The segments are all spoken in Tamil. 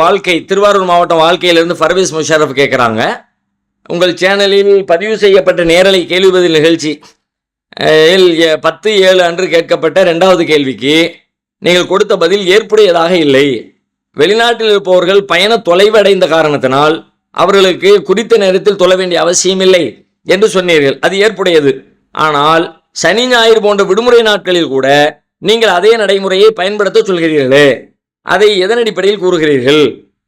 வாழ்க்கை திருவாரூர் மாவட்டம் வாழ்க்கையிலிருந்து ஃபர்வேஸ் முஷாரஃப் கேட்குறாங்க உங்கள் சேனலில் பதிவு செய்யப்பட்ட நேரலை கேள்வி பதில் நிகழ்ச்சி பத்து ஏழு அன்று கேட்கப்பட்ட ரெண்டாவது கேள்விக்கு நீங்கள் கொடுத்த பதில் ஏற்புடையதாக இல்லை. வெளிநாட்டில் இருப்பவர்கள் பயண தொலைவடைந்த காரணத்தினால் அவர்களுக்கு குறித்த நேரத்தில் தொழ வேண்டிய அவசியமில்லை என்று சொன்னீர்கள். அது ஏற்புடையது. ஆனால் சனி ஞாயிறு போன்ற விடுமுறை நாட்களில் கூட நீங்கள் அதே நடைமுறையை பயன்படுத்த சொல்கிறீர்களே. அதை எதன் அடிப்படையில் கூறுகிறீர்கள்?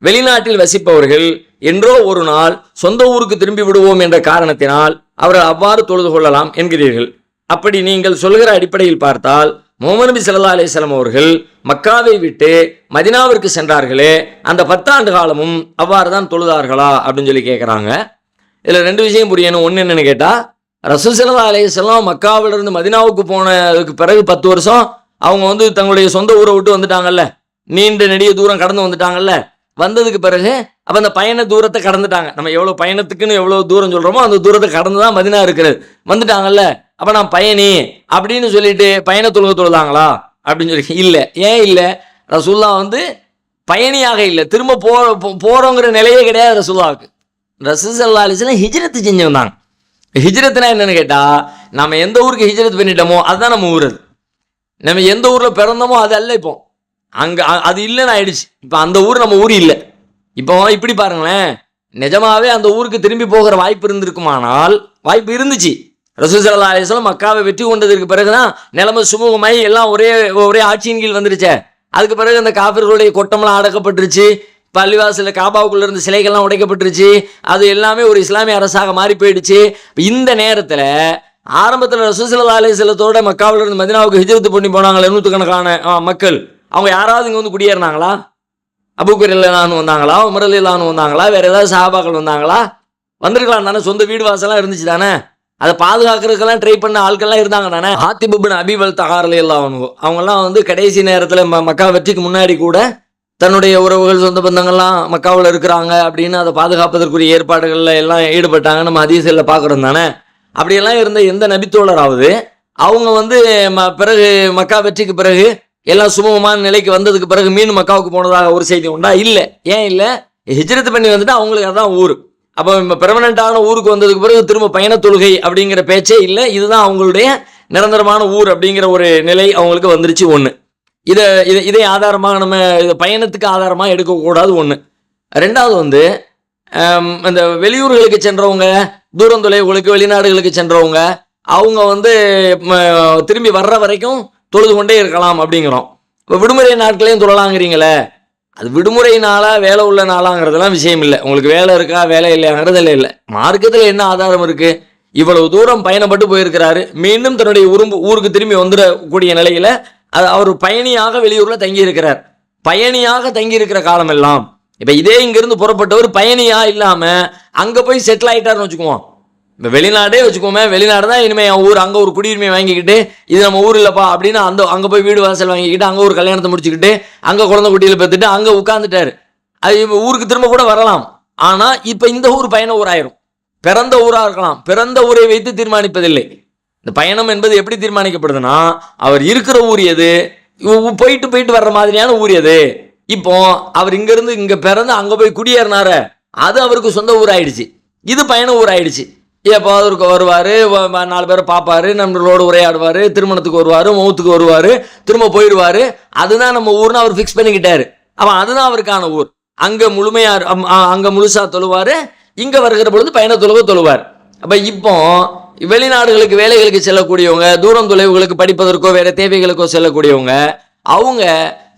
வெளிநாட்டில் வசிப்பவர்கள் என்றோ ஒரு நாள் சொந்த ஊருக்கு திரும்பி விடுவோம் என்ற காரணத்தினால் அவர்கள் அவ்வாறு தொழுது கொள்ளலாம் என்கிறீர்கள். அப்படி நீங்கள் சொல்கிற அடிப்படையில் பார்த்தால் முகமது நபி ஸல்லல்லாஹு அலைஹி அவர்கள் மக்காவை விட்டு மதினாவிற்கு சென்றார்களே அந்த பத்தாண்டு காலமும் அவ்வாறு தான் தொழுதார்களா அப்படின்னு சொல்லி கேட்குறாங்க இதில் ரெண்டு விஷயம் புரியணும். ஒன்று என்னென்னு கேட்டால் ரசூல் சல்லா அலைஹி மக்காவிலிருந்து மதினாவுக்கு போனதுக்கு பிறகு பத்து வருஷம் அவங்க வந்து தங்களுடைய சொந்த ஊரை விட்டு வந்துட்டாங்கல்ல. நீண்ட நெடிய தூரம் கடந்து வந்துட்டாங்கல்ல? வந்ததுக்கு பிறகு அப்போ அந்த பயண தூரத்தை கடந்துட்டாங்க. நம்ம எவ்வளோ பயணத்துக்குன்னு எவ்வளோ தூரம் சொல்கிறோமோ அந்த தூரத்தை கடந்து தான் மதினா இருக்கிறது. வந்துட்டாங்கல்ல? அப்போ நான் பயணி அப்படின்னு சொல்லிட்டு பயண தொழுக தொழுதாங்களா? அப்படின்னு சொல்லி இல்லை. ஏன் இல்லை? ரசூல்லா வந்து பயணியாக இல்லை. திரும்ப போ போ- நிலையே கிடையாது ரசூல்லாவுக்கு. ரசூசல்லா அலிஸ்லாம் ஹிஜ்ரத்து வந்தாங்க ஹிஜ்ரத்துனா என்னென்னு கேட்டால் நம்ம எந்த ஊருக்கு ஹிஜ்ரத் பண்ணிட்டோமோ அதுதான் நம்ம ஊர் அது. நம்ம எந்த ஊரில் பிறந்தோமோ அது அல்ல இப்போ. அங்கே அது இல்லைன்னு ஆயிடுச்சு. இப்போ அந்த ஊர் நம்ம ஊர் இல்லை. இப்போ இப்படி பாருங்களேன். நிஜமாவே அந்த ஊருக்கு திரும்பி போகிற வாய்ப்பு இருந்திருக்குமானால் வாய்ப்பு இருந்துச்சு. ரசூல் அலிஸ்லாம் மக்காவை வெற்றி கொண்டதற்கு பிறகுதான் நிலைமை சுமூகமாயி எல்லாம் ஒரே ஒரே ஆட்சியின் கீழ் வந்துருச்சே. அதுக்கு பிறகு அந்த காபிர்களுடைய கொட்டம்லாம் அடக்கப்பட்டுருச்சு. பள்ளிவாசலில் காபாவுக்குள்ள இருந்த சிலைகள்லாம் உடைக்கப்பட்டுருச்சு. அது எல்லாமே ஒரு இஸ்லாமிய அரசாக மாறி போயிடுச்சு. இந்த நேரத்தில் ஆரம்பத்தில் ரசூசல்லா அலிஸ்லத்தோட மக்காவில் இருந்து மதினாவுக்கு ஹிஜரத்து பண்ணி போனாங்களே நூற்றுக்கணக்கான கணக்கான மக்கள். அவங்க யாராவது இங்கே வந்து குடியேறினாங்களா? அபுக்கர் இல்லான்னு வந்தாங்களா? உமரல் இல்லான்னு வந்தாங்களா? வேறு ஏதாவது சாபாக்கள் வந்தாங்களா? வந்திருக்கலாம் தானே சொந்த வீடு வாசலாம் இருந்துச்சு தானே? அதை பாதுகாக்கிறதுக்கெல்லாம் ட்ரை பண்ண ஆட்கள்லாம் இருந்தாங்க தானே? ஹாத்திபுபின் அபிவல் தகாரில் எல்லாம் அவங்கெல்லாம் வந்து கடைசி நேரத்தில் மக்கா வெற்றிக்கு முன்னாடி கூட தன்னுடைய உறவுகள் சொந்த பந்தங்கள்லாம் மக்காவில் இருக்கிறாங்க அப்படின்னு அதை பாதுகாப்பதற்குரிய ஏற்பாடுகளில் எல்லாம் ஈடுபட்டாங்க நம்ம அதிசயில் பார்க்குறோம் தானே? அப்படியெல்லாம் இருந்த எந்த நபித்தோழராவது அவங்க வந்து ம- பிறகு மக்கா வெற்றிக்கு பிறகு எல்லாம் சுமூகமான நிலைக்கு வந்ததுக்கு பிறகு மீன் மக்காவுக்கு போனதாக ஒரு செய்தி உண்டா? இல்லை. ஏன் இல்லை? ஹிஜ்ரத் பண்ணி வந்துட்டு அவங்களுக்கு அதான் ஊர். அப்போ இப்போ பெர்மனண்ட்டான ஊருக்கு வந்ததுக்கு பிறகு திரும்ப பயண தொழுகை அப்படிங்கிற பேச்சே இல்லை. இதுதான் அவங்களுடைய நிரந்தரமான ஊர் அப்படிங்கிற ஒரு நிலை அவங்களுக்கு வந்துருச்சு ஒன்று இதை இதை இதை ஆதாரமாக நம்ம இதை பயணத்துக்கு ஆதாரமாக எடுக்கக்கூடாது ஒன்று ரெண்டாவது வந்து இந்த வெளியூர்களுக்கு சென்றவங்க தூரம் தொலைவுகளுக்கு வெளிநாடுகளுக்கு சென்றவங்க அவங்க வந்து திரும்பி வர்ற வரைக்கும் தொழுது கொண்டே இருக்கலாம் அப்படிங்கிறோம். இப்போ விடுமுறை நாட்களையும் தொழலாங்கிறீங்களே? அது விடுமுறை நாளாக வேலை உள்ள நாளாங்கிறதெல்லாம் விஷயம் இல்லை. உங்களுக்கு வேலை இருக்கா வேலை இல்லையாங்கிறது இல்லை இல்லை. மார்க்கத்தில் என்ன ஆதாரம் இருக்குது இவ்வளவு தூரம் பயணப்பட்டு போயிருக்கிறாரு. மீண்டும் தன்னுடைய உரும்பு ஊருக்கு திரும்பி வந்துடக்கூடிய நிலையில் அது அவர் பயணியாக வெளியூரில் தங்கியிருக்கிறார். பயணியாக தங்கியிருக்கிற காலமெல்லாம். இப்போ இதே இங்கேருந்து புறப்பட்டவர் பயணியாக இல்லாமல் அங்கே போய் செட்டில் ஆகிட்டார்னு வச்சுக்குவோம். இப்போ வெளிநாடே வச்சுக்கோமே வெளிநாடு தான் இனிமேல் என் ஊர் அங்கே ஒரு குடியுரிமை வாங்கிக்கிட்டு இது நம்ம ஊர் இல்லைப்பா அப்படின்னு அந்த அங்கே போய் வீடு வாசல் வாங்கிக்கிட்டு அங்கே ஒரு கல்யாணத்தை முடிச்சுக்கிட்டு அங்கே குழந்தை குட்டியில் பெற்றுட்டு அங்கே உட்காந்துட்டாரு அது இப்போ ஊருக்கு திரும்ப கூட வரலாம். ஆனால் இப்போ இந்த ஊர் பயண ஊராயிரும். பிறந்த ஊராக இருக்கலாம். பிறந்த ஊரை வைத்து தீர்மானிப்பதில்லை. இந்த பயணம் என்பது எப்படி தீர்மானிக்கப்படுதுன்னா அவர் இருக்கிற ஊர் எது? போயிட்டு போயிட்டு வர்ற மாதிரியான ஊர் எது? இப்போ அவர் இங்கேருந்து இங்கே பிறந்து அங்கே போய் குடியேறினார அது அவருக்கு சொந்த ஊர் ஆயிடுச்சு இது பயண ஊர் ஆயிடுச்சு எப்போ அவருக்கு வருவார் நாலு பேரை பார்ப்பார் நம்மளோட உரையாடுவார் திருமணத்துக்கு வருவார் மௌத்துக்கு வருவார் திரும்ப போயிடுவார். அதுதான் நம்ம ஊர்னு அவர் ஃபிக்ஸ் பண்ணிக்கிட்டாரு. அவன் அதுதான் அவருக்கான ஊர். அங்கே முழுமையார் அம்- முழுசாக தொழுவார். இங்கே வருகிற பொழுது பயண தொழுவ தொழுவார். அப்போ இப்போ வெளிநாடுகளுக்கு வேலைகளுக்கு செல்லக்கூடியவங்க தூரம் தொலைவுகளுக்கு படிப்பதற்கோ வேறு தேவைகளுக்கோ செல்லக்கூடியவங்க அவங்க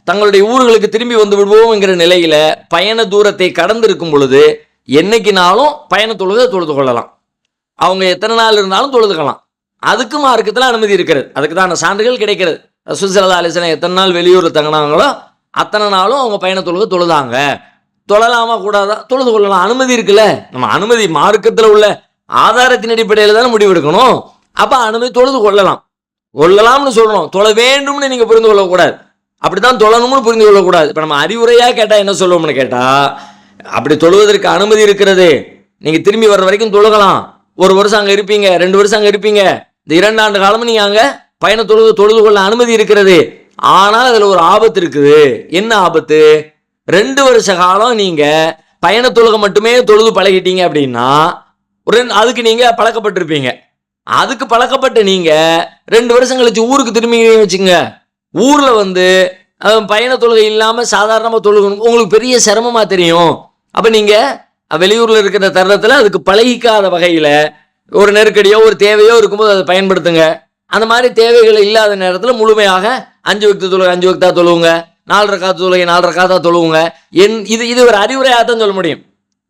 தங்களுடைய ஊர்களுக்கு திரும்பி வந்து விடுவோம்ங்கிற நிலையில் பயண தூரத்தை கடந்து இருக்கும் பொழுது என்னைக்குனாலும் பயண தொழுகை தொழுது கொள்ளலாம். அவங்க எத்தனை நாள் இருந்தாலும் தொழுதுக்கலாம். அதுக்கு மார்க்கத்தில் அனுமதி இருக்கிறது. அதுக்கு தான் சான்றுகள் கிடைக்கிறது. ரசூசல்லா அலிஸ்லாம் எத்தனை நாள் வெளியூரில் தங்கினாங்களோ அத்தனை நாளும் அவங்க பயண தொழுக தொழுதாங்க. தொழலாமா கூடாதா? தொழுது கொள்ளலாம். அனுமதி இருக்குல்ல. நம்ம அனுமதி மார்க்கத்தில் உள்ள ஆதாரத்தின் அடிப்படையில் தானே முடிவெடுக்கணும் அப்போ அனுமதி தொழுது கொள்ளலாம். கொள்ளலாம்னு சொல்லணும் தொழ வேண்டும்னு நீங்கள் புரிந்து கொள்ளக்கூடாது. அப்படி தான் தொழணும்னு புரிந்து கொள்ளக்கூடாது. இப்போ நம்ம அறிவுரையாக கேட்டால் என்ன சொல்லுவோம்னு கேட்டால் அப்படி தொழுவதற்கு அனுமதி இருக்கிறது. நீங்கள் திரும்பி வர்ற வரைக்கும் தொழுகலாம். ஒரு வருஷம் அங்கே இருப்பீங்க ரெண்டு வருஷம் அங்கே இருப்பீங்க. இந்த இரண்டு ஆண்டு காலமும் நீங்கள் அங்கே பயண தொழுது தொழுது கொள்ள அனுமதி இருக்கிறது. ஆனால் அதில் ஒரு ஆபத்து இருக்குது. என்ன ஆபத்து? ரெண்டு வருஷ காலம் நீங்கள் பயண தொழுகை மட்டுமே தொழுது பழகிட்டீங்க அப்படின்னா ஒரு அதுக்கு நீங்கள் பழக்கப்பட்டிருப்பீங்க. அதுக்கு பழக்கப்பட்ட நீங்கள் ரெண்டு வருஷம் கழிச்சு ஊருக்கு திரும்பி வச்சுங்க ஊரில் வந்து பயண தொழுகை இல்லாமல் சாதாரணமாக தொழுகணும். உங்களுக்கு பெரிய சிரமமாக தெரியும். அப்போ நீங்கள் வெளியூரில் இருக்கிற தருணத்தில் அதுக்கு பழகிக்காத வகையில் ஒரு நெருக்கடியோ ஒரு தேவையோ இருக்கும்போது அதை பயன்படுத்துங்க. அந்த மாதிரி தேவைகள் இல்லாத நேரத்தில் முழுமையாக அஞ்சு வக்து தொழுகை அஞ்சு வக்தா தொழுவுங்க. நாலரை காத்து தொழுகை நாலரை காத்தா தொழுவுங்க. என் இது இது ஒரு அறிவுரையாக தான் சொல்ல முடியும்.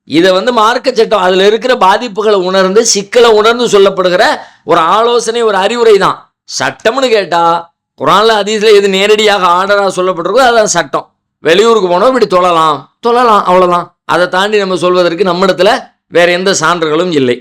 இதை வந்து மார்க்க சட்டம் அதில் இருக்கிற பாதிப்புகளை உணர்ந்து சிக்கலை உணர்ந்து சொல்லப்படுகிற ஒரு ஆலோசனை ஒரு அறிவுரை தான். சட்டம்னு கேட்டால் குரானில் ஹதீஸ்ல எது நேரடியாக ஆர்டராக சொல்லப்பட்டிருக்கோ அதான் சட்டம். வெளியூருக்கு போனோம் இப்படி தொழலாம். தொழலாம் அவ்வளோதான் அதை தாண்டி நம்ம சொல்வதற்கு நம்மிடத்தில் வேறு எந்த சான்றுகளும் இல்லை.